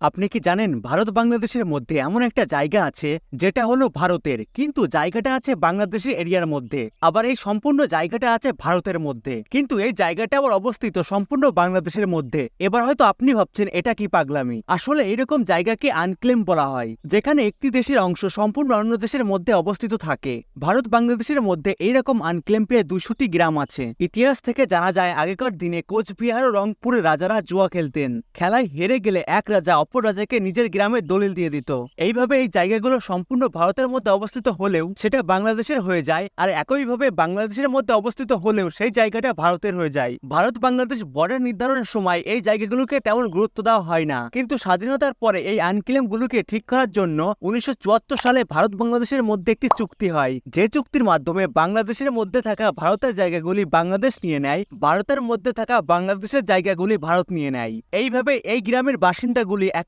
আপনি কি জানেন ভারত বাংলাদেশের মধ্যে এমন একটা জায়গা আছে যেটা হলো ভারতের, কিন্তু জায়গাটা আছে বাংলাদেশের এরিয়ার মধ্যে, আবার এই সম্পূর্ণ জায়গাটা আছে ভারতের মধ্যে। কিন্তু এই জায়গাটা আবার অবস্থিত সম্পূর্ণ বাংলাদেশের মধ্যে। এবার হয়তো আপনি ভাবছেন, এটা কি পাগলামি? আসলে এরকম জায়গাকে আনক্লেম বলা হয়, যেখানে একটি দেশের অংশ সম্পূর্ণ অন্য দেশের মধ্যে অবস্থিত থাকে। ভারত বাংলাদেশের মধ্যে এইরকম আনক্লেম প্রায় দুশোটি গ্রাম আছে। ইতিহাস থেকে জানা যায়, আগেকার দিনে কোচবিহার ও রংপুরের রাজারা জুয়া খেলতেন। খেলায় হেরে গেলে এক রাজা অপর রাজাকে নিজের গ্রামে দলিল দিয়ে দিত। এইভাবে এই জায়গাগুলো সম্পূর্ণ ভারতের মধ্যে অবস্থিত হলেও সেটা বাংলাদেশের হয়ে যায় আর একইভাবে বাংলাদেশের মধ্যে অবস্থিত হলেও সেই জায়গাটা ভারতের হয়ে যায়। ভারত বাংলাদেশ বর্ডার নির্ধারণের সময় এই জায়গাগুলোকে তেমন গুরুত্ব দেওয়া হয় না। কিন্তু স্বাধীনতার পরে এই আনক্লেমগুলোকে ঠিক করার জন্য উনিশশো চুয়াত্তর সালে ভারত বাংলাদেশের মধ্যে একটি চুক্তি হয়। যে চুক্তির মাধ্যমে বাংলাদেশের মধ্যে থাকা ভারতের জায়গাগুলি বাংলাদেশ নিয়ে নেয়, ভারতের মধ্যে থাকা বাংলাদেশের জায়গাগুলি ভারত নিয়ে নেয়। এইভাবে এই গ্রামের বাসিন্দাগুলি